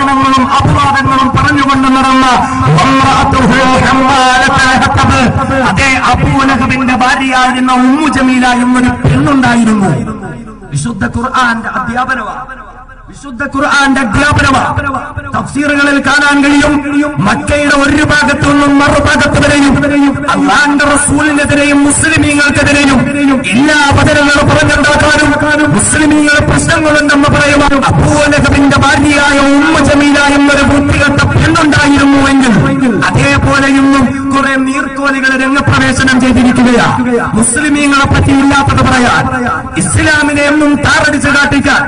വിമർശനങ്ങളും അപവാദങ്ങളും പറഞ്ഞുകൊണ്ട് നടന്ന. അതേ അബൂലഹബിന്റെ ഭാര്യയായിരുന്ന ഉമ്മു ജമീല എന്നൊരു പെണ്ണുണ്ടായിരുന്നു വിശുദ്ധ ഖുർആന്റെ അധ്യാപനമാണ് വിശുദ്ധ ഖുർആന്റെ അധ്യാപനമാണ് തഫ്സീറുകളിൽ കാണാൻ കഴിയും മക്കയുടെ ഒരു ഭാഗത്തു നിന്നും മറുഭാഗത്ത് വരെയും അള്ളാന്റെ റസൂലിനെതിരെയും മുസ്ലിമീങ്ങൾക്കെതിരെയും എല്ലാ അവതരങ്ങളും പറഞ്ഞുണ്ടാക്കാനും മുസ്ലിമീങ്ങളെ പ്രശ്നങ്ങളുണ്ടെന്ന് പറയുവാനും അബൂലഹബിന്റെ ഭാര്യയായ ഉമ്മ ജമീല എന്നൊരു വൃത്തികെട്ട പെണ്ണുണ്ടായിരുന്നു എങ്കിൽ അതേപോലെ ഇന്നും കുറെ നീർക്കോലികൾ രംഗപ്രവേശനം ചെയ്തിരിക്കുകയാണ് മുസ്ലിമീങ്ങളെ പറ്റി ഇല്ലാത്തത് പറയാൻ ഇസ്ലാമിനെ എന്നും താറടിച്ചു കാട്ടിക്കാൻ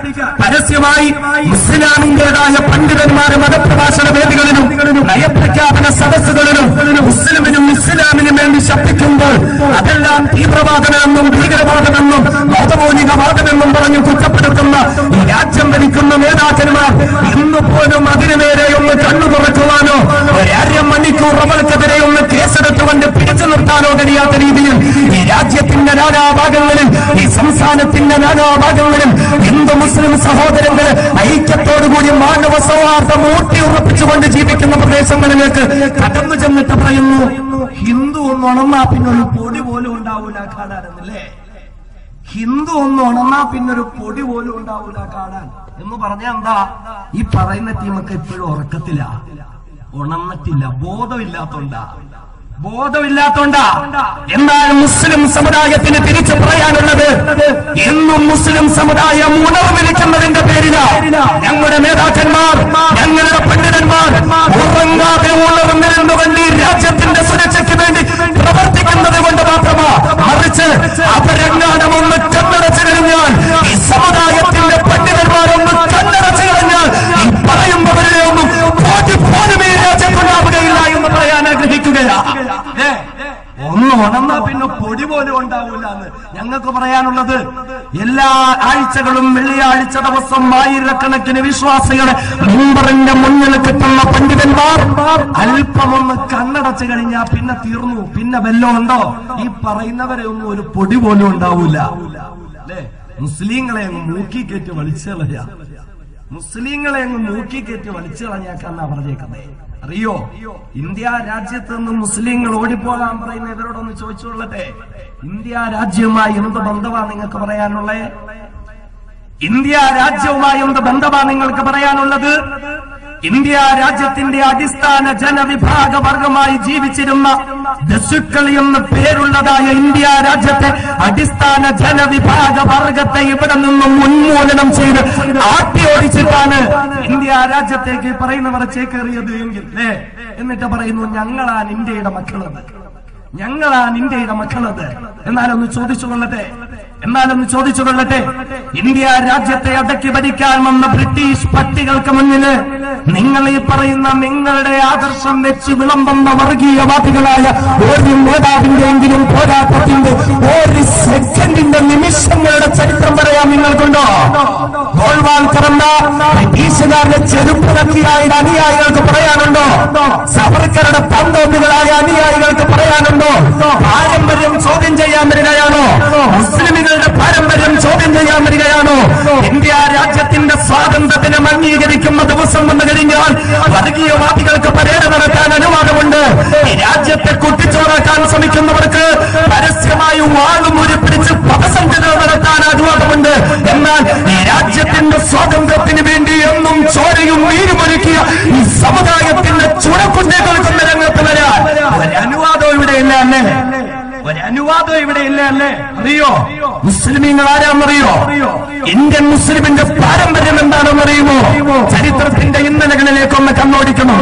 പരസ്യമായി ഇസ്ലാമിന്റേതായ പണ്ഡിതന്മാരെ മതപ്രഭാഷണ വേദികളിലും നയപ്രഖ്യാപന സദസ്സുകളിലും മുസ്ലിമിനും ഇസ്ലാമിനും വേണ്ടി ശബ്ദിക്കുമ്പോൾ അതെല്ലാം തീവ്രവാദമെന്നും ഭീകരവാദമെന്നും മതമൗലികവാദമെന്നും പറഞ്ഞു കുറ്റപ്പെടുത്തുന്ന ഈ രാജ്യം ഭരിക്കുന്ന നേതാക്കന്മാർ ഇന്ന് പോലും അതിനു നേരെ ഒന്ന് കണ്ണു തുറക്കുവാനോ ഒരര മണിക്കൂർ അവൾക്കെതിരെ ഒന്ന് കേസെടുത്തുകൊണ്ട് പിടിച്ചു നിർത്താനോ കഴിയാത്ത രീതിയിൽ ഈ രാജ്യത്തിന്റെ നാനാഭാഗങ്ങളിൽ ഈ സംസ്ഥാനത്തിന്റെ നാനാഭാഗങ്ങളിൽ ഹിന്ദു മുസ്ലിം സഹോദരങ്ങൾ ഐക്യത്തോടുകൂടി മാനവ സൗഹാർദ്ദം ഊട്ടി ഉറപ്പിച്ചുകൊണ്ട് ജീവിക്കുന്ന പ്രദേശങ്ങളിലേക്ക് കടന്നു ചെന്നിട്ട് പറയുന്നു ഹിന്ദു ഒന്ന് ഉണർന്നാ പിന്നെ ഒരു പൊടി പോലും ഉണ്ടാവൂല കാണാനെന്നല്ലേ ഹിന്ദു ഒന്ന് ഉണർന്നാ പിന്നൊരു പൊടി പോലും ഉണ്ടാവൂല കാണാൻ എന്ന് പറഞ്ഞ എന്താ? ഈ പറയുന്ന ടീമൊക്കെ ഇപ്പോഴും ഉറക്കത്തില്ല ഉണർന്നിട്ടില്ല ബോധമില്ലാത്തോണ്ടാ. ബോധമില്ലാത്തോണ്ടാ എന്നാൽ മുസ്ലിം സമുദായത്തിന് തിരിച്ചു പറയാനുള്ളത് എന്നും മുസ്ലിം സമുദായം ഉണർന്നിരിക്കുന്നതിന്റെ പേരിലാ. ഞങ്ങളുടെ നേതാക്കന്മാർ ഞങ്ങളുടെ പണ്ഡിതന്മാർ ഉറങ്ങാതെ ഉണർന്നിരുന്നുകൊണ്ട് രാജ്യത്തിന്റെ സുരക്ഷയ്ക്ക് വേണ്ടി പ്രവർത്തിക്കുന്നത് കൊണ്ട് മാത്രമാ മറിച്ച് അവരെങ്ങാനും ഒന്ന് കണ്ണടച്ചു കഴിഞ്ഞാൽ ഈ സമുദായത്തിന്റെ പണ്ഡിതന്മാരൊന്ന് കണ്ണടച്ചു കഴിഞ്ഞാൽ ഈ പറയുന്നവരെ ഒന്നും പോറ്റി പോലും ഈ രാജ്യത്തുണ്ടാവുകയില്ല എന്ന് പറയാൻ ആഗ്രഹിക്കുകയാ ഏ, ഒന്ന് ഉണർന്നാ പിന്നെ പൊടി പോലും ഉണ്ടാവൂല എന്ന് ഞങ്ങൾക്ക് പറയാനുള്ളത് എല്ലാ ആഴ്ചകളും വെള്ളിയാഴ്ച ദിവസം ആയിരക്കണക്കിന് വിശ്വാസികളെ മെമ്പറിന്റെ മുന്നിൽ കിട്ടുന്ന പണ്ഡിതന്മാർ അല്പമൊന്ന് കണ്ണടച്ചു കഴിഞ്ഞാൽ പിന്നെ തീർന്നു. പിന്നെ വല്ലതും ഉണ്ടോ? ഈ പറയുന്നവരെ ഒന്നും ഒരു പൊടി പോലും ഉണ്ടാവൂല. മുസ്ലിങ്ങളെ അങ്ങ് മൂക്കി കയറ്റി വലിച്ചു കളയാ മുസ്ലിങ്ങളെ അങ്ങ് മൂക്കി കയറ്റി വലിച്ചു കളഞ്ഞേക്കാന്നാ പറഞ്ഞേക്കുന്നത് അറിയോ? ഇന്ത്യ രാജ്യത്ത് നിന്ന് മുസ്ലിങ്ങൾ ഓടിപ്പോകാൻ പറയുന്ന ഇവരോടൊന്ന് ചോദിച്ചുകൊള്ളട്ടെ. ഇന്ത്യ രാജ്യവുമായി എന്ത് ബന്ധമാണ് നിങ്ങൾക്ക് പറയാനുള്ളേ? ഇന്ത്യ രാജ്യവുമായി എന്ത് ബന്ധമാ നിങ്ങൾക്ക് പറയാനുള്ളത്? ഇന്ത്യ രാജ്യത്തിന്റെ അടിസ്ഥാന ജനവിഭാഗ വർഗമായി ജീവിച്ചിരുന്ന ദശുക്കൾ എന്ന് പേരുള്ളതായ ഇന്ത്യ രാജ്യത്തെ അടിസ്ഥാന ജനവിഭാഗ വർഗത്തെ ഇവിടെ നിന്നും ഉന്മൂലനം ചെയ്ത് ആട്ടി ഓടിച്ചിട്ടാണ് ഇന്ത്യ രാജ്യത്തേക്ക് പറയുന്നവർ ചേക്കേറിയത് എങ്കിൽ എന്നിട്ട് പറയുന്നു ഞങ്ങളാണ് ഇന്ത്യയുടെ മക്കളത് ഞങ്ങളാണ് ഇന്ത്യയുടെ മക്കളത് എന്നാലൊന്ന് ചോദിച്ചു കൊള്ളട്ടെ. എന്നാലൊന്ന് ചോദിച്ചു കൊള്ളട്ടെ? ഇന്ത്യ രാജ്യത്തെ അടക്കി ഭരിക്കാൻ വന്ന ബ്രിട്ടീഷ് പട്ടികൾക്ക് മുന്നിൽ നിങ്ങൾ ഈ പറയുന്ന നിങ്ങളുടെ ആദർശം വെച്ച് വിളമ്പുന്ന വർഗീയവാദികളായ ഒരു നേതാവിന്റെയെങ്കിലും പോരാട്ടത്തിന്റെ ഒരു സെക്കൻഡിന്റെ നിമിഷങ്ങളുടെ ചരിത്രം പറയാൻ നിങ്ങൾക്കുണ്ടോ? ഗോൾവാൾക്കറന്ന ബ്രിട്ടീഷുകാരുടെ ചെരുപ്പിറക്കിയായ അനുയായികൾക്ക് പറയാനുണ്ടോ? സവർക്കറുടെ പന്തോപ്പുകളായ അനുയായികൾക്ക് പറയാനുണ്ടോ? പാരമ്പര്യം ചോദ്യം ചെയ്യാൻ വരികയാണോ മുസ്ലിമുകളുടെ പാരമ്പര്യം ചോദ്യം ചെയ്യാൻ വരികയാണോ? ഇന്ത്യ രാജ്യത്തിന്റെ സ്വാതന്ത്ര്യത്തിന് അംഗീകരിക്കുന്ന ദിവസം വന്നു കഴിഞ്ഞാൽ വർഗീയവാദികൾക്ക് പരേഡ് നടത്താൻ അനുവാദമുണ്ട്. ഈ രാജ്യത്തെ കുട്ടിച്ചോറാക്കാൻ ശ്രമിക്കുന്നവർക്ക് പരസ്യമായി വാളും ഒരു പദസംഘടന നടത്താൻ അനുവാദമുണ്ട്. എന്നാൽ ഈ രാജ്യത്തിന്റെ സ്വാതന്ത്ര്യത്തിന് വേണ്ടി എന്നും ചോരയും നീരുമൊരുക്കിയ ഈ സമുദായത്തിന്റെ ചുണക്കുഞ്ഞുകൾക്കുന്ന രംഗത്ത് വരാൻ. അനുവാദം ഇവിടെ ഇല്ല അല്ലേ? അനുവാദം ഇവിടെ ഇല്ല അല്ലേ? അറിയോ? മുസ്ലിമീങ്ങൾ ആരാന്നറിയോ? ഇന്ത്യൻ മുസ്ലിമിന്റെ പാരമ്പര്യം എന്താണെന്ന് അറിയുമോ ചരിത്രത്തിന്റെ ഇന്നലകളിലേക്കൊന്ന് കണ്ണോടിക്കണം.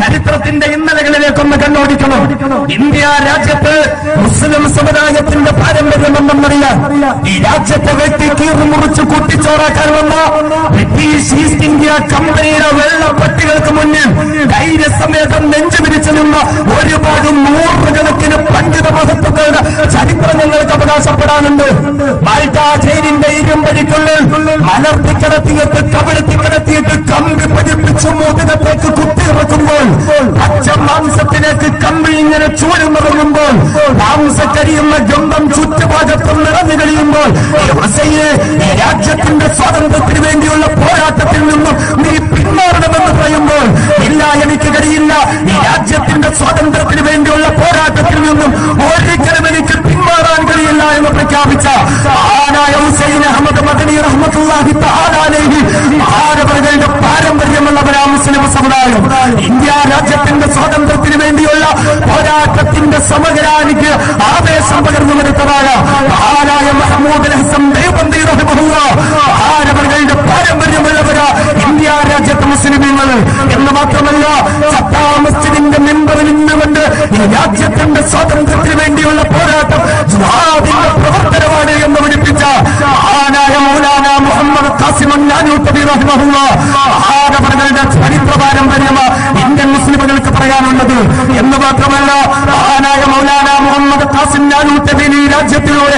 ചരിത്രത്തിന്റെ ഇന്നലകളിലേക്കൊന്ന് കണ്ണോടിക്കണം. ഇന്ത്യ രാജ്യത്ത് മുസ്ലിം സമുദായത്തിന്റെ പാരമ്പര്യം എന്തെന്നറിയാൻ ഈ രാജ്യത്തെ വ്യക്തി കീറി മുറിച്ച് കൂട്ടിച്ചോറാക്കാൻ വന്ന ബ്രിട്ടീഷ് ഈസ്റ്റ് ഇന്ത്യ കമ്പനിയുടെ വെള്ളപ്പട്ടികൾക്ക് മുന്നിൽ ധൈര്യസമേതം നെഞ്ചു പിരിച്ചു നിന്ന ഒരുപാട് നൂറുകണക്കിന് പണ്ഡിത മഹത്വങ്ങളുടെ ചരിത്രം ഞങ്ങൾക്ക് അവകാശപ്പെടാനുണ്ട്. മാൾട്ട ജയിലിന്റെ ഇരുമ്പടിക്കുള്ളിൽ മലർത്തി കിടത്തിയിട്ട് കവിടത്തി കിടത്തിയിട്ട് കമ്പി പതിപ്പിച്ച് മോതിരത്തേക്ക് കുത്തി അടിയിറക്കുമ്പോൾ പച്ച മാംസത്തിലേക്ക് കമ്പി ഇങ്ങനെ ചൂടുന്നിറങ്ങുമ്പോൾ മാംസക്കരിയുന്ന ഗന്ധം ചുറ്റുപാടത്തും നിറഞ്ഞു കഴിയുമ്പോൾ രാജ്യത്തിന്റെ സ്വാതന്ത്ര്യത്തിന് വേണ്ടിയുള്ള പോരാട്ടത്തിൽ നിന്നും നീ എനിക്ക് കഴിയില്ല. ഈ രാജ്യത്തിന്റെ സ്വാതന്ത്ര്യത്തിന് വേണ്ടിയുള്ള പോരാട്ടത്തിൽ നിന്നും ഒരിക്കലും എനിക്ക് പിന്മാറാൻ കഴിയില്ല എന്ന് പ്രഖ്യാപിച്ച ആനായ ഹുസൈൻ അഹമ്മദ് മദനി റഹ്മത്തുള്ളാഹി തആലാലൈഹി മഹാനവറുകളുടെ മുസ്ലിം സമുദായം. ഇന്ത്യ രാജ്യത്തിന്റെ സ്വാതന്ത്ര്യത്തിന് വേണ്ടിയുള്ള പോരാട്ടത്തിന്റെ സമഗ്രാനിക്ക് ആവേശം പകർന്നു വരുത്തതാണ് മഹാനായ മഹമ്മൂദ് ഹസൻ ദേവന്തി റഹിമഹുല്ലാ. മഹാനവറുകളുടെ പാരമ്പര്യമുള്ളവരാ ഇന്ത്യ രാജ്യത്തെ മുസ്ലിമീങ്ങൾ എന്ന് മാത്രമല്ല സത്താ മസ്ജിദിന്റെ മെമ്പറിൽ നിന്നുകൊണ്ട് ഈ രാജ്യത്തിന്റെ സ്വാതന്ത്ര്യത്തിന് വേണ്ടിയുള്ള പോരാട്ടം പ്രവർത്തനമാണ് എന്ന് പഠിപ്പിച്ച മഹാനായ മൗലാന മുഹമ്മദ് ഖാസിം നാനൂത്തബി റഹിമഹുല്ലാ. മഹാനവറുകളുടെ ചരിത്ര പാരമ്പര്യം ഇന്ത്യൻ മുസ്ലിമുകൾക്ക് പറയാനുള്ളത് എന്ന് മാത്രമല്ല മഹാനായ മൗലാന മുഹമ്മദ് ഖാസിം നാനൂത്തബി രാജ്യത്തിലൂടെ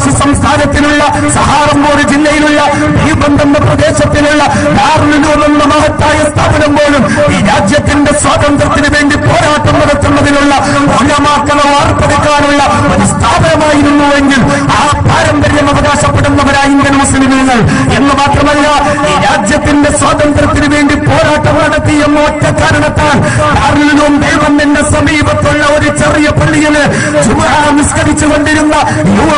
ഉത്തർപ്രദേശ് സംസ്ഥാനത്തിലുള്ള സഹാറംപൂർ ജില്ലയിലുള്ള ദീപന്ത് പ്രദേശത്തിലുള്ള ദാറുലുലൂം എന്ന മഹത്തായ സ്ഥാപനം പോലും ഈ രാജ്യത്തിന്റെ സ്വാതന്ത്ര്യത്തിന് വേണ്ടി പോരാട്ടം നടത്തുന്നതിനുള്ള ഉലമാക്കളെ വാർപ്പെടുക്കാനുള്ള ഒരു സ്ഥാപനമായിരുന്നുവെങ്കിൽ ആ പാരമ്പര്യം അവകാശപ്പെടുന്നവരായ ഇന്ത്യൻ മുസ്ലിമീങ്ങൾ. എന്ന് മാത്രമല്ല ഈ രാജ്യത്തിന്റെ സ്വാതന്ത്ര്യത്തിന് വേണ്ടി പോരാട്ടം നടത്തി എന്ന ഒറ്റ കാരണത്താൽ ദാറുലുലൂം ദേവന്റെ സമീപത്തുള്ള ഒരു ചെറിയ പള്ളിയിൽ നിസ്കരിച്ചു കൊണ്ടിരുന്ന യുവ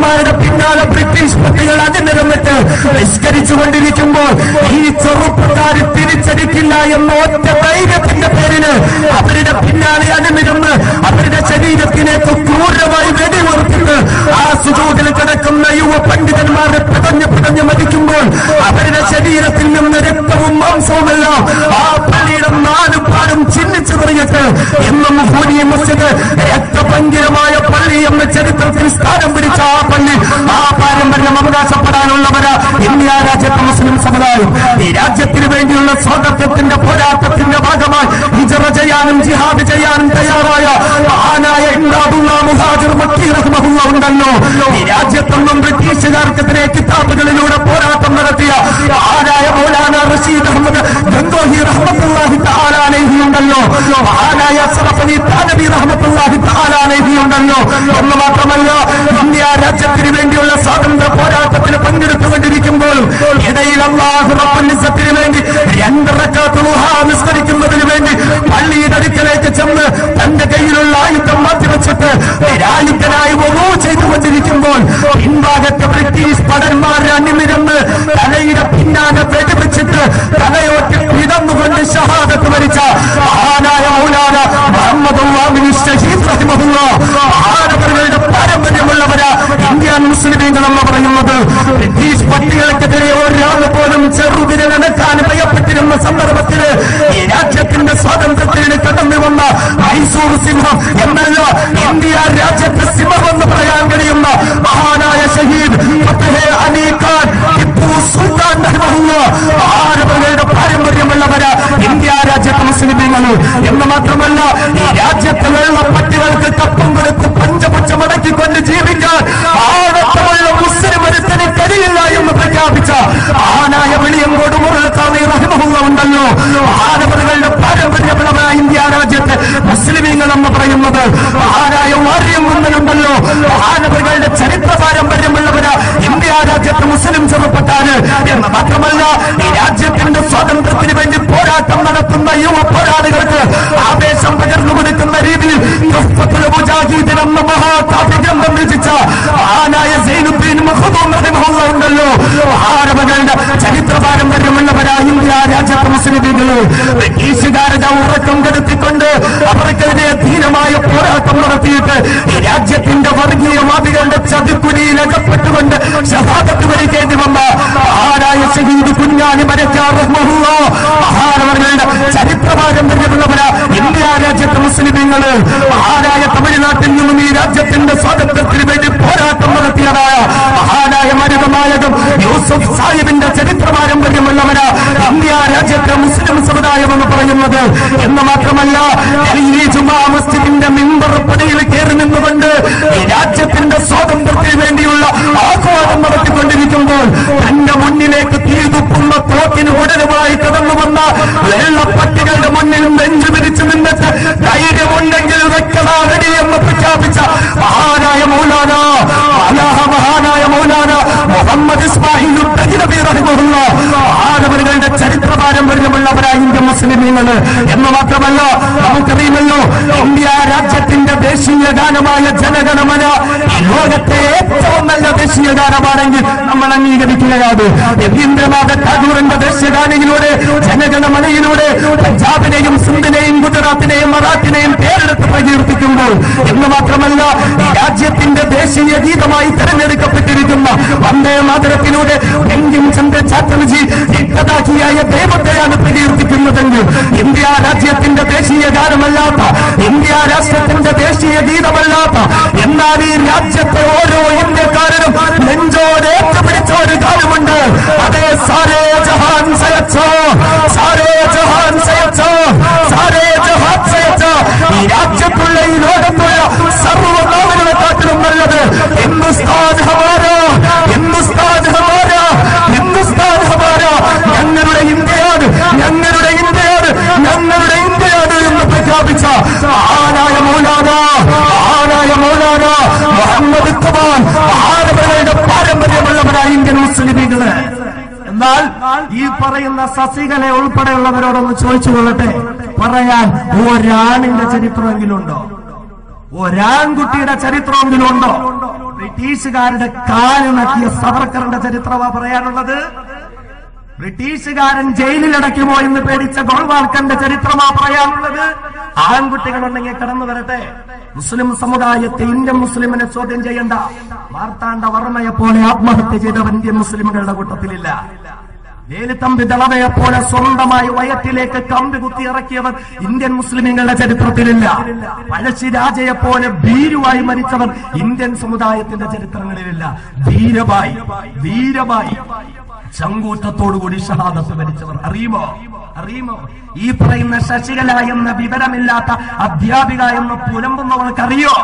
പണ്ഡിതന്മാരുടെ പിന്നാലെ ബ്രിട്ടീഷ് പട്ടികൾ അതിനിരന്നിട്ട് നിഷ്കരിച്ചു കൊണ്ടിരിക്കുമ്പോൾ ഈ ചെറുപ്പക്കാർ തിരിച്ചടിക്കില്ല എന്ന ഒറ്റ ധൈര്യത്തിന്റെ പേരിന് അവരുടെ പിന്നാലെ അതിനിരുന്ന് അവരുടെ ശരീരത്തിലേക്ക് ക്രൂരമായി വെടിവെറുത്തിട്ട് ആ സുജൂതിൽ കിടക്കുന്ന യുവ പണ്ഡിതന്മാരെ പിടഞ്ഞ് പിടഞ്ഞ് മരിക്കുമ്പോൾ അവരുടെ ശരീരത്തിൽ നിന്ന് രക്തവും മാംസവുമെല്ലാം ആ പള്ളിയുടെ നാല് പാടും ചിഹ്നിച്ചു തുടങ്ങിയിട്ട് എന്നും ഹൂനി മസ്ജിദ് എന്ന ചരിത്രത്തിൽ സ്ഥാനം പിടിച്ച ആ പള്ളി ആ പാരമ്പര്യം അവകാശപ്പെടാനുള്ളവര് ഇന്ത്യ രാജ്യത്തെ മുസ്ലിം സമുദായം. ഈ രാജ്യത്തിന് വേണ്ടിയുള്ള സ്വാതന്ത്ര്യത്തിന്റെ പോരാട്ടത്തിന്റെ ഭാഗമായി ഹിജറ ചെയ്യാനും ജിഹാദ് ചെയ്യാനും തയ്യാറായ മഹാനായ മുഹാജിർ ഉണ്ടല്ലോ. ഈ രാജ്യത്തൊന്നും ബ്രിട്ടീഷുകാർക്കെതിരെ കിതാബുകളിലൂടെ പോരാട്ടം നടത്തിയ ആരായ മൗലാന റഷീദ് അഹമ്മദ് ഗംഗോഹി റഹ്മത്തുള്ളാഹി തആലാലൈഹി ഉണ്ടല്ലോ മഹാനായ സറഫലി താനബി റഹ്മത്തുള്ളാഹി തആലാലൈഹി ഉണ്ടല്ലോ എന്ന് മാത്രമല്ല ഇന്ത്യ രാജ്യത്തിന് വേണ്ടിയുള്ള സ്വാതന്ത്ര്യ പോരാട്ടത്തിന് പങ്കെടുത്തുകൊണ്ടിരിക്കുമ്പോഴും ഇടയിൽ അള്ളാഹു റബ്ബുൽ വേണ്ടി രണ്ട് റക്കാത്ത് ളുഹാ നിസ്കരിക്കുന്നതിന് വേണ്ടി പള്ളിയുടെ അടുക്കലേക്ക് ചെന്ന് തന്റെ കയ്യിലുള്ള ആയുധം മാറ്റിവെച്ചിട്ട് നിരായുധനായി ഒന്നോ ചെയ്തുകൊണ്ടിരിക്കുമ്പോൾ പിൻഭാഗത്തെ ബ്രിട്ടീഷ് പടന്മാരെ അണിനിരന്ന് തലയുടെ പിന്നാലെ വെടിവെച്ചിട്ട് തലയോട്ടി പിടന്നുകൊണ്ട് ഷഹാദത്ത് മരിച്ച മഹാനായ മൗലാന മുഹമ്മദ് മഹാനവറുകളുടെ പാരമ്പര്യമുള്ളവരാ ഇന്ത്യൻ മുസ്ലിമീങ്ങൾ എന്ന് പറയുന്നത്. ബ്രിട്ടീഷ് പട്ടികൾക്കെതിരെ ഒരാൾ പോലും ചെറുവിരലനക്കാൻ ഭയപ്പെട്ടിരുന്ന സന്ദർഭത്തിൽ ഈ രാജ്യത്തിന്റെ സ്വാതന്ത്ര്യത്തിന് കടന്നു വന്ന മൈസൂർ സിംഹം എന്നല്ല ഇന്ത്യ രാജ്യത്തെ സിംഹം എന്ന് പറയാൻ എന്ന് മാത്രമല്ല ഈ രാജ്യത്തെ വെള്ളപ്പട്ടികൾക്ക് കപ്പം കൊടുത്ത് പഞ്ചപുച്ച മടക്കിക്കൊണ്ട് ജീവിക്കാൻ ആഴത്തമുള്ള മുസ്ലിം ഒരുത്തന് കഴിയില്ല എന്ന് പ്രഖ്യാപിച്ച ആനായ വെളിയങ്കോട് മുറത്താമി റഹ്മുള്ള ഉണ്ടല്ലോ. രാജ്യത്തെ മുസ്ലിമീങ്ങൾ എന്ന് പറയുന്നത് മഹാനായ വാര്യം കുന്നനുണ്ടല്ലോ മഹാനവരുടെ ചരിത്ര പാരമ്പര്യമുള്ളവര്. ഇന്ത്യ രാജ്യത്ത് മുസ്ലിം ചെറുപ്പക്കാര്. എന്ന് മാത്രമല്ല ഈ രാജ്യത്തിന്റെ സ്വാതന്ത്ര്യത്തിന് വേണ്ടി പോരാട്ടം നടത്തുന്ന യുവ പോരാളികൾക്ക് ആവേശം പകർന്നു കൊടുക്കുന്ന രീതിയിൽ മുജാഹിദീൻ എന്ന മഹാകാവ്യഗ്രന്ഥം രചിച്ച മഹാനായ സൈനുദ്ദീൻ ഉണ്ടല്ലോ. മഹാനവകളുടെ ചരിത്ര പാരമ്പര്യമുള്ളവരായ ഇന്ത്യ രാജ്യത്ത് മുസ്ലിം ബ്രിട്ടീഷുകാരുടെ ഉറക്കം കെടുത്തിക്കൊണ്ട് അവർക്കെതിരെ ധീരമായ പോരാട്ടം നടത്തിയിട്ട് രാജ്യത്തിന്റെ രാജ്യത്തിന്റെ വർഗീയവാദികളുടെ ചതിക്കുനിയിൽ അകപ്പെട്ടുകൊണ്ട് ഷഹാദത്ത് വരിക്കേണ്ടി വന്ന മഹാനായ ഷഹീദ് കുഞ്ഞാലി മരക്കാറുള്ള മഹാനവരുടെ ചരിത്ര പാരമ്പര്യമുള്ളവരാ ഇന്ത്യ രാജ്യത്തെ മുസ്ലിമീങ്ങൾ. മഹാനായ തമിഴ്നാട്ടിൽ നിന്നും ഈ രാജ്യത്തിന്റെ സ്വാതന്ത്ര്യത്തിന് വേണ്ടി പോരാട്ടം നടത്തിയതായ യൂസുഫ് സാഹിബിന്റെ ചരിത്രപാരമ്പര്യമുള്ളവര് ഇന്ത്യ രാജ്യത്തെ മുസ്ലിം സമുദായം എന്ന് പറയുന്നത്. എന്ന് മാത്രമല്ല മസ്ജിദിന്റെ മിമ്പർ പടിയിൽ കയറി നിന്നുകൊണ്ട് ഈ രാജ്യത്തിന്റെ സ്വാതന്ത്ര്യത്തിന് വേണ്ടിയുള്ള ആഹ്വാനം നടത്തിക്കൊണ്ടിരിക്കുമ്പോൾ തന്റെ മുന്നിലേക്ക് തീതുപ്പുന്ന തോക്കിന് ഉടനുമായി കടന്നു വന്ന വെള്ളപ്പട്ടികളുടെ മുന്നിൽ നെഞ്ചു പിരിച്ചു നിന്നിട്ട് ധൈര്യമുണ്ടെങ്കിൽ വെക്കണ എന്ന് പ്രഖ്യാപിച്ച മഹാനായ മൗലാന മഹാനായ മൗലാന. മുഹമ്മദ് ആനവലുകളുടെ ചരിത്രം പാരമ്പര്യമുള്ളവരായ ഇന്ത്യൻ മുസ്ലിമീങ്ങൾ എന്ന് മാത്രമല്ല നമുക്കറിയുമല്ലോ ഇന്ത്യ രാജ്യത്തിന്റെ ദേശീയ ഗാനമായ ജനഗണമന ലോകത്തെ ഏറ്റവും നല്ല ദേശീയ ഗാനമാണെങ്കിൽ നമ്മൾ അംഗീകരിക്കുകയാണ്. രവീന്ദ്രനാഥ ടാഗോറിന്റെ ദേശീയ ഗാനയിലൂടെ ജനഗണമനയിലൂടെ പഞ്ചാബിനെയും സിന്ധിനെയും ഗുജറാത്തിനെയും മറാത്തിനെയും പേരെടുത്ത് പ്രകീർത്തിക്കുമ്പോൾ എന്ന് മാത്രമല്ല രാജ്യത്തിന്റെ ദേശീയ ഗീതമായി തെരഞ്ഞെടുക്കപ്പെട്ടിരിക്കുന്ന വന്ദേ മാതരത്തിലൂടെ ബങ്കിം ചന്ദ്ര ചാറ്റർജി രക്തദാഹിയായ ദൈവത്തെയാണ് പ്രകീർത്തിക്കുന്നതെങ്കിൽ ഇന്ത്യ രാജ്യത്തിന്റെ ദേശീയ ഗാനമല്ലാത്ത ഇന്ത്യ രാഷ്ട്രത്തിന്റെ ദേശീയ ഗീതമല്ലാത്ത എന്നാൽ ഈ രാജ്യത്തെ ഓരോ ഇന്ത്യക്കാരനും നെഞ്ചോടേറ്റ് പിടിച്ച ഒരു ഗാനമുണ്ട് അതേ സാരേ ജഹാൻ സയച്ചോ സാരേ ജഹാൻ സയച്ചോ സാരേ ജഹാൻ സയച്ചോ ഈ രാജ്യത്തുള്ള ഈ ലോകത്തുള്ള സർവനാമങ്ങളെക്കാട്ടിലും നല്ലത് ഹിന്ദുസ്ഥാൻ ഹമാരോ ഹിന്ദുസ്ഥാൻ ഹമാരോ ഹിന്ദുസ്ഥാൻ ഹമാരോ ഞങ്ങളുടെ ഇന്ത്യയാണ് ഞങ്ങളുടെ ഇന്ത്യയാണ് ഞങ്ങളുടെ ഇന്ത്യയാണ് എന്ന് പ്രഖ്യാപിച്ച ആനായ മൗലാന ആനായ മൗലാന മുഹമ്മദ് ഖുമാൻ ആരവരുടെ പാരമ്പര്യമുള്ളവരായ ഇന്ത്യൻ മുസ്ലിമീകൾ എന്നാൽ ഈ പറയുന്ന സസികളെ ഉൾപ്പെടെയുള്ളവരോടൊന്ന് ചോദിച്ചു കൊള്ളട്ടെ പറയാൻ ഒരാണിന്റെ ചരിത്രമെങ്കിലും ഉണ്ടോ ഒരാൺകുട്ടിയുടെ ചരിത്രമെങ്കിലും ഉണ്ടോ ബ്രിട്ടീഷുകാരുടെ കാൽ നക്കിയ സവർക്കറിന്റെ ചരിത്രമാ പറയാനുള്ളത്. ബ്രിട്ടീഷുകാരൻ ജയിലിലടയ്ക്കുമോ എന്ന് പേടിച്ച ഗോൾവാൾക്കന്റെ ചരിത്രമാ പറയാനുള്ളത്. ആൺകുട്ടികളുണ്ടെങ്കിൽ കടന്നു വരട്ടെ മുസ്ലിം സമുദായത്തെ ഇന്ത്യൻ മുസ്ലിമിനെ ചോദ്യം ചെയ്യേണ്ട. വാർത്താണ്ട വർമ്മയെ പോലെ ആത്മഹത്യ ചെയ്തവർ ഇന്ത്യൻ മുസ്ലിമുകളുടെ കൂട്ടത്തിലില്ല. വേലിത്തമ്പി ദളവയെ പോലെ സ്വന്തമായി വയറ്റിലേക്ക് കമ്പി കുത്തി ഇറക്കിയവർ ഇന്ത്യൻ മുസ്ലിമുകളുടെ ചരിത്രത്തിലില്ല. പഴശ്ശിരാജയെ പോലെ ഭീരുവായി മരിച്ചവൻ ഇന്ത്യൻ സമുദായത്തിന്റെ ചരിത്രങ്ങളിലില്ല. ധീരമായി ധീരമായി ചങ്കൂറ്റത്തോടുകൂടി ഷഹാദത്ത് മരിച്ചവർ. അറിയുമോ? അറിയുമോ? ഈ പറയുന്ന ശശികല എന്ന വിവരമില്ലാത്ത അധ്യാപിക എന്ന് പുലമ്പുന്നവർക്കറിയോ?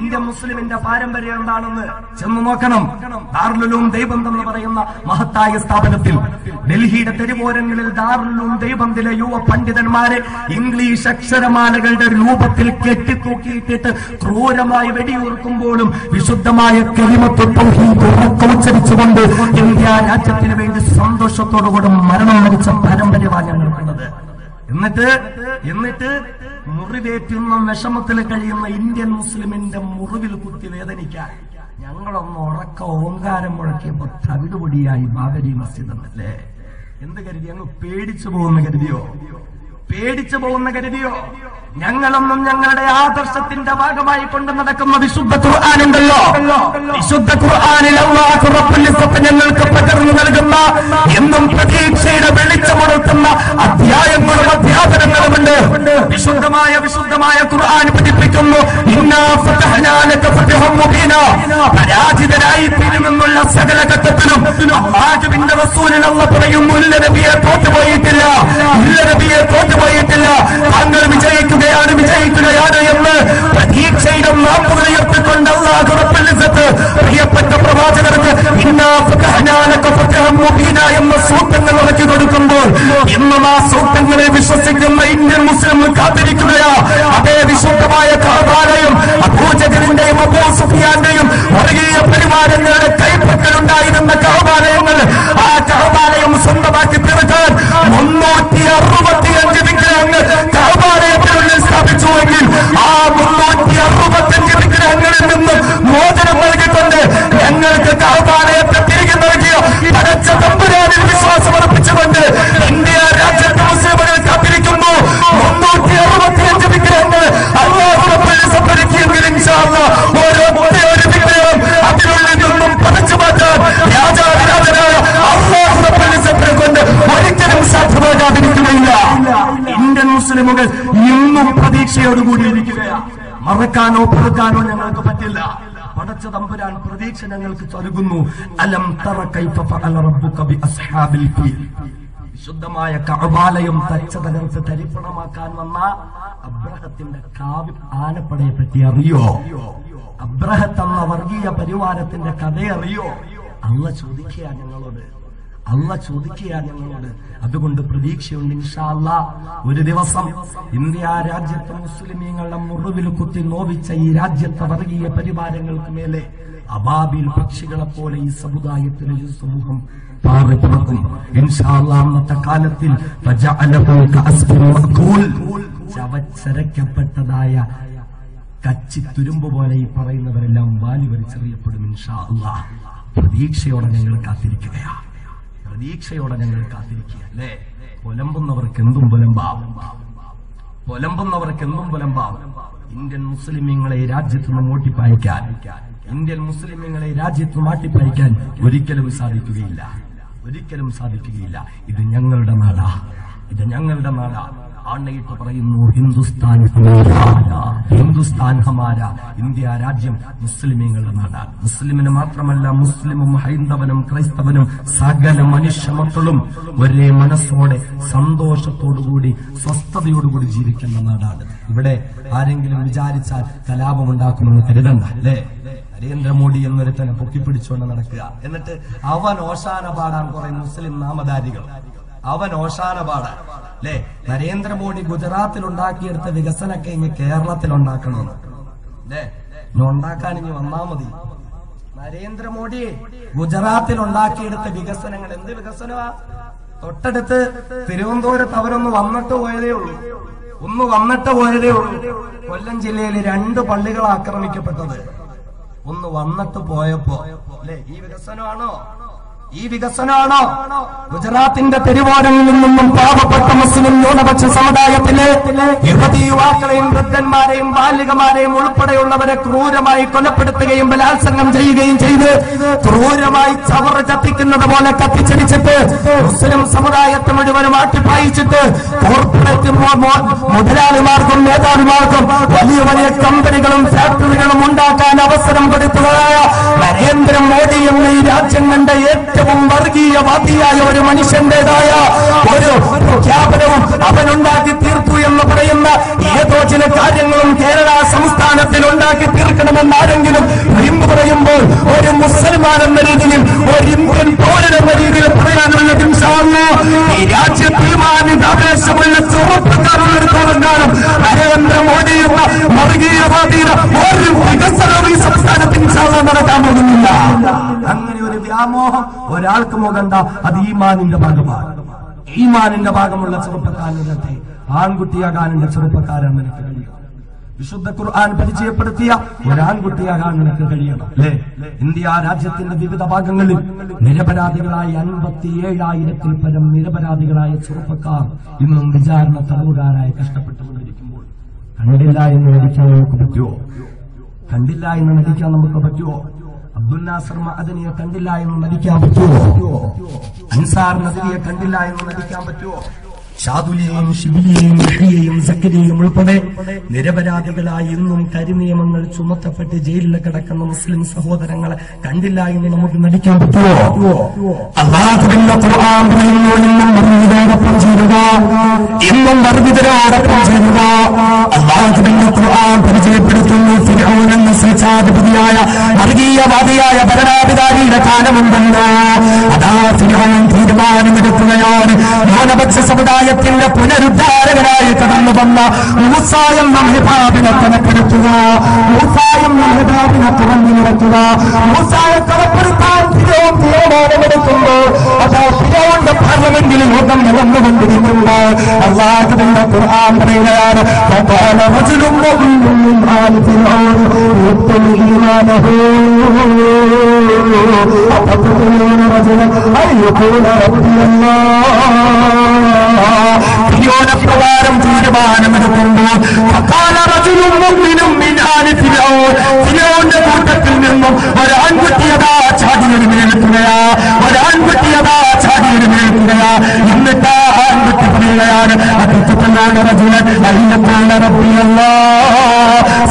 ഇന്ത്യൻ മുസ്ലിമിന്റെ പാരമ്പര്യം എന്താണെന്ന് ചെന്ന് നോക്കണം. ദാർലുലൂം ദൈവം എന്ന് പറയുന്ന മഹത്തായ സ്ഥാപനത്തിൽ ഡൽഹിയുടെ തെരുവോരങ്ങളിൽ ദാർലുലൂം ദൈബന്ധിലെ യുവ പണ്ഡിതന്മാരെ ഇംഗ്ലീഷ് അക്ഷരമാലകളുടെ രൂപത്തിൽ കെട്ടിത്തൂക്കിയിട്ടിട്ട് ക്രൂരമായി വെടിയുറുക്കുമ്പോഴും വിശുദ്ധമായ കരിമത്ത് തൗഹീദ് ഉച്ചരിച്ചുകൊണ്ട് ഇന്ത്യ രാജ്യത്തിന് വേണ്ടി സന്തോഷത്തോടുകൂടെ മരണം മരിച്ച പാരമ്പര്യമാണ് ഞങ്ങൾക്കുള്ളത് എന്നിട്ട് എന്നിട്ട് മുറിവേറ്റുന്ന വിഷമത്തിൽ കഴിയുന്ന ഇന്ത്യൻ മുസ്ലിമിന്റെ മുറിവിൽ കുത്തി വേദനിക്കാൻ ഞങ്ങളൊന്ന് ഉറക്ക ഓങ്കാരം മുഴക്കിയപ്പോ തവിടുപൊടിയായി ബാബരി മസ്ജിദ് എന്നല്ലേ? എന്ത് കരുതി? അങ്ങ് പേടിച്ചു പോകുന്ന കരുതിയോ? പേടിച്ചു പോകുന്ന കരുതിയോ? ഞങ്ങളൊന്നും ഞങ്ങളുടെ ആദർശത്തിന്റെ ഭാഗമായി കൊണ്ട് നടക്കുന്ന വിശുദ്ധ ഖുർആാനുണ്ടല്ലോ. വിശുദ്ധ ഖുർആാനിൽ ഞങ്ങൾക്ക് പകർന്നു നൽകുന്ന എന്നും പ്രതീക്ഷയുടെ വെളിച്ചമുണർത്തുന്ന അധ്യായങ്ങളും അധ്യാപനങ്ങളുമുണ്ട് വിശുദ്ധമായ വിശുദ്ധമായ ഖുർആൻ പഠിപ്പിക്കുന്നു. പരാജിതരായി തീരുമെന്നുള്ള സകല ഘട്ടത്തിലും അള്ളാഹുവിന്റെ റസൂലിന് അള്ള പറയുന്നു ഇല്ല നബിയെ തോറ്റുപോയിട്ടില്ല. ഇല്ല നബിയെ തോറ്റുപോയിട്ടില്ല. താങ്കൾ വിജയിക്കുകയാണ് വിജയിക്കുകയാണ് എന്ന് പ്രതീക്ഷയുടെ നാമ്പുകൾ ഉയർത്തിക്കൊണ്ട് അള്ളാഹു പ്രിയപ്പെട്ട പ്രവാചകർക്ക് എന്ന സൂത്രങ്ങൾ ഇറക്കി കൊടുക്കുമ്പോൾ ഇന്നും ആ സൂത്രങ്ങളെ വിശ്വസിക്കുന്ന ഇന്ത്യൻ മുസ്ലിം കാത്തിരിക്കുകയാ. അതേ വിശുദ്ധമായ കാബാലയം അബൂജഹലിന്റെയും അബൂ സുഫിയാന്റെയും വർഗീയ പരിവാരങ്ങളുടെ കൈപ്പക്കലുണ്ടായിരുന്ന കാബാലയങ്ങൾ ഇന്നും പ്രതീക്ഷയോടുകൂടി ഇരിക്കുകയാണ്. മറക്കാനോ പൊറുക്കാനോ ഞങ്ങൾക്ക് പറ്റില്ല. പടച്ച തമ്പുരാൻ പ്രതീക്ഷ ഞങ്ങൾക്ക് ചൊരുകുന്നു. അലം തറ വിശുദ്ധമായ കഅബാലയം തച്ച തകർത്ത് തരിപ്പണമാക്കാൻ വന്ന അബ്രഹത്തിന്റെ കാവ്യ ആനപ്പടയെ പറ്റി അറിയോ? അബ്രഹത്ത് എന്ന വർഗീയ പരിവാരത്തിന്റെ കഥയറിയോ? അള്ള ചോദിക്കുക ഞങ്ങളോട്. അള്ള ചോദിക്കുക ഞങ്ങളോട്. അതുകൊണ്ട് പ്രതീക്ഷയുണ്ട് ഇൻഷാല്ല ഒരു ദിവസം ഇന്ത്യ രാജ്യത്തെ മുസ്ലിമീങ്ങളുടെ മുറിവിൽ കുത്തി നോവിച്ച ഈ രാജ്യത്തെ വർഗീയ പരിവാരങ്ങൾക്ക് മേലെ അബാബിൽ പക്ഷികളെ പോലെ ഈ സമുദായത്തിലെ ഒരു സമൂഹം പാറി പറക്കും. ഇൻഷാ അല്ലാഹ് അന്നത്തെ കാലത്തിൽ ചവച്ചരയ്ക്കപ്പെട്ടതായ കച്ചി തുരുമ്പ് പോലെ ഈ പറയുന്നവരെല്ലാം വാലി വലിച്ചെറിയപ്പെടും ഇൻഷാ പ്രതീക്ഷയോടെ ഞങ്ങൾ കാത്തിരിക്കുകയാണ്. പ്രതീക്ഷയോടെ ഞങ്ങൾ കാത്തിരിക്കുക അല്ലേ? പുലമ്പുന്നവർക്ക് എന്തും പുലമ്പാവും പുലമ്പുന്നവർക്ക് എന്തും പുലമ്പാവും ഇന്ത്യൻ മുസ്ലിമീങ്ങളെ രാജ്യത്ത് നിന്ന് ഓട്ടിപ്പായിക്കാൻ ഇന്ത്യൻ മുസ്ലിമീങ്ങളെ രാജ്യത്ത് മാട്ടിപ്പായിക്കാൻ ഒരിക്കലും സാധിക്കുകയില്ല. ഒരിക്കലും സാധിക്കുകയില്ല. ഇത് ഞങ്ങളുടെ നാടാ. ഇത് ഞങ്ങളുടെ നാടാ. ആണ്ണയിട്ട് പറയുന്നു ഹിന്ദുസ്ഥാൻ ഹിന്ദുസ്ഥാൻ ഹമാര ഇന്ത്യ രാജ്യം മുസ്ലിമീങ്ങളുടെ നാടാണ്. മുസ്ലിമിന് മാത്രമല്ല മുസ്ലിമും ഹൈന്ദവനും ക്രൈസ്തവനും സകല മനുഷ്യ മക്കളും ഒരേ മനസ്സോടെ സന്തോഷത്തോടുകൂടി സ്വസ്ഥതയോടുകൂടി ജീവിക്കുന്ന നാടാണ്. ഇവിടെ ആരെങ്കിലും വിചാരിച്ചാൽ കലാപമുണ്ടാക്കുമെന്ന് കരുതണ്ട അല്ലേ? നരേന്ദ്രമോദി എന്നൊരുത്തനെ പൊക്കിപ്പിടിച്ചുകൊണ്ട് നടക്കുക. എന്നിട്ട് അവൻ ഓശാന പാടാൻ കുറെ മുസ്ലിം നാമധാരികൾ. അവൻ ഓശാന പാടാൻ അല്ലേ നരേന്ദ്രമോദി ഗുജറാത്തിൽ ഉണ്ടാക്കിയെടുത്ത വികസനമൊക്കെ ഇനി കേരളത്തിൽ ഉണ്ടാക്കണമെന്ന് അല്ലേ ഇനി ഉണ്ടാക്കാൻ ഇനി വന്നാ മതി. നരേന്ദ്രമോദി ഗുജറാത്തിൽ ഉണ്ടാക്കിയെടുത്ത വികസനങ്ങൾ എന്ത് വികസനമാ? തൊട്ടടുത്ത് തിരുവനന്തപുരത്ത് അവരൊന്ന് വന്നിട്ട് പോയതേ ഉള്ളൂ. ഒന്ന് വന്നിട്ട് പോയതേ ഉള്ളൂ. കൊല്ലം ജില്ലയിൽ രണ്ട് പള്ളികൾ ആക്രമിക്കപ്പെട്ടത് ഒന്ന് വന്നിട്ട് പോയപ്പോ അല്ലെ ഈ വികസനമാണോ? ഈ വികസനമാണ് ഗുജറാത്തിന്റെ തെരുവോരങ്ങളിൽ നിന്നും പാവപ്പെട്ട മുസ്ലിം ന്യൂനപക്ഷ സമുദായത്തിലെ യുവതി യുവാക്കളെയും വൃദ്ധന്മാരെയും ബാലികമാരെയും ഉൾപ്പെടെയുള്ളവരെ ക്രൂരമായി കൊലപ്പെടുത്തുകയും ബലാത്സംഗം ചെയ്യുകയും ചെയ്ത് ക്രൂരമായി ചവർ ചത്തിക്കുന്നത് പോലെ കത്തിച്ചടിച്ചിട്ട് മുസ്ലിം സമുദായത്തെ മുഴുവനും ആട്ടിപ്പായിച്ചിട്ട് കോർപ്പറേറ്റ് മുതലാളിമാർക്കും നേതാവിമാർക്കും വലിയ വലിയ കമ്പനികളും ഫാക്ടറികളും ഉണ്ടാക്കാൻ അവസരം കൊടുത്തതായ നരേന്ദ്രമോദി എന്ന ഈ രാജ്യം കണ്ട ഏറ്റവും വർഗീയവാദിയായ ഒരു മനുഷ്യന്റേതായ ഒരു പ്രഖ്യാപനവും അവനുണ്ടാക്കി തീർത്തു എന്ന് പറയുന്ന ഏതോ ചില കാര്യങ്ങളും കേരള സംസ്ഥാനത്തിൽ ഉണ്ടാക്കി തീർക്കണമെന്ന് ആരെങ്കിലും വീമ്പ് പറയുമ്പോൾ ഒരു മുസൽമാൻ എന്ന രീതിയിൽ ഒരു ഇന്ത്യൻ പൗരൻ എന്ന രീതിയിൽ പറയാനുള്ളത് ഈ രാജ്യത്തിൽ മാനിതാവേശമുള്ള ആവേശമുള്ള ഒരു കാലം നരേന്ദ്രമോദി ഒരു സംസ്ഥാനത്തിൽ നടക്കാൻ പോകുന്നില്ല. അങ്ങനെ ഒരു വ്യാമോഹം ഒരാൾക്ക് മുഖണ്ട അത് ഈമാനിന്റെ ഭാഗമാണ്. ഈമാനിന്റെ ഭാഗമുള്ള ചെറുപ്പക്കാരനത്തെ ആൺകുട്ടിയാകാനുള്ള ചെറുപ്പക്കാരാണ് എനിക്ക് കഴിയുക വിശുദ്ധ ഖുർആൻ പരിചയപ്പെടുത്തിയ ഒരാൺകുട്ടിയാകാൻ നിനക്ക് കഴിയണം അല്ലേ? ഇന്ത്യ രാജ്യത്തിന്റെ വിവിധ ഭാഗങ്ങളിൽ നിരപരാധികളായ അൻപത്തിയേഴായിരത്തിൽ പരം നിരപരാധികളായ ചെറുപ്പക്കാർ ഇന്നും വിചാരണ തടവുകാരായി കഷ്ടപ്പെട്ടുകൊണ്ടിരിക്കുമ്പോൾ കണ്ടില്ല എന്ന് നടിക്കാൻ നമുക്ക് പറ്റുമോ കണ്ടില്ല എന്ന് നടിക്കാൻ നമുക്ക് പറ്റുമോ അബ്ദുൽ നാസർ മഅദനിയെ കണ്ടില്ല എന്ന് നടിക്കാൻ പറ്റുമോ അൻസാർ നദിയെ കണ്ടില്ല എന്ന് നടിക്കാൻ പറ്റുമോ ഷാദുലിയെയും ഷിബിലിയെയും യഹ്യയെയും സക്കരിയെയും ഉൾപ്പെടെ നിരപരാധികളായി ഇന്നും കരിനിയമങ്ങൾ ചുമത്തപ്പെട്ട് ജയിലിൽ കിടക്കുന്ന മുസ്ലിം സഹോദരങ്ങളെ കണ്ടില്ല എന്ന് നമുക്ക് നടിക്കാൻ പറ്റുമോ? ഖുർആൻ വർഗീയവാദിയായ ഭരണാധികാരിയുടെ കാലമുണ്ടല്ലോ. അതാ ഫിർഔൻ തീരുമാനമെടുക്കുകയാണ്. ന്യൂനപക്ഷ സമുദായത്തിന്റെ പുനരുദ്ധാരകനായി കടന്നു വന്ന മൂസായം എന്ന കണക്കെടുക്കുക. മൂസായം മൂസ എന്ന തുറന്നു നിർത്തുക മൂസായ കടപ്പെടുത്താൻ തീരുമാനമെടുക്കുമ്പോൾ ആർക്കെങ്കിലും രോഗം നിറന്നുകൊണ്ടിരിക്കുമ്പോൾ അള്ളാഹുവിന്റെ ഖുർആൻ പറയുകയാണ് അയ്യോ പ്രകാരം തീരുമാനമെടുക്കുന്നു. കൂട്ടത്തിൽ നിന്നും ഒരു ആൺകുട്ടിയതാ ചാടിയൊരു മേൽക്കുകയാ ഒരു ആൺകുട്ടിയതാ ചാടിയൊരു മേൽക്കുകയാ എന്നിട്ടാ ആൺകുട്ടി പറയുകയാണ് അത്തത്തിലുള്ള റജുലൻ. അയ്യത്തുള്ള റബ്ബിയല്ല.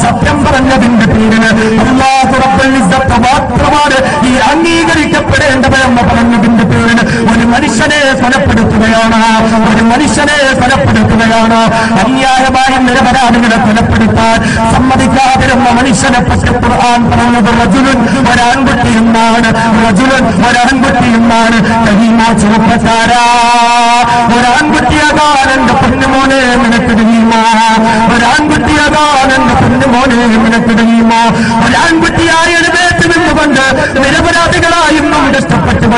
സത്യം പറഞ്ഞതിന്റെ പേരിന് എല്ലാ അല്ലാഹു റബ്ബുൽ ഇസ്സത്ത് മാത്രമാണ് ഈ അംഗീകരിക്കപ്പെടേണ്ടത് എന്ന് പറഞ്ഞതിന്റെ പേരിൽ ഒരു മനുഷ്യനെ കൊലപ്പെടുത്തുകയാണ് ഒരു മനുഷ്യനെ കൊലപ്പെടുത്തുകയാണ് അന്യായമായ നിരപരാധികളെ കൊലപ്പെടുത്താൻ സമ്മതിക്കാതിരുന്ന മനുഷ്യനെ പറ്റി ഖുർആൻ പറഞ്ഞത് റജുലുൻ ഒരാൺകുട്ടി എന്നാണ് റജുലുൻ ഒരാൺകുട്ടി എന്നാണ് കരീമ ചെറുപ്പക്കാരാ. ഒരാൺകുട്ടിയാകാൻ എന്റെ പൊന്നുമോനെ നിനക്ക് കഴിയുമോ ഒരാൺകുട്ടിയാകാൻ എന്റെ പൊന്നുമോനെ നിനക്ക് എഴുന്നേറ്റ് നിന്നുകൊണ്ട് നിരപരാധികളായും നമ്മുടെ ഇഷ്ടപ്പെട്ടുകൊണ്ട്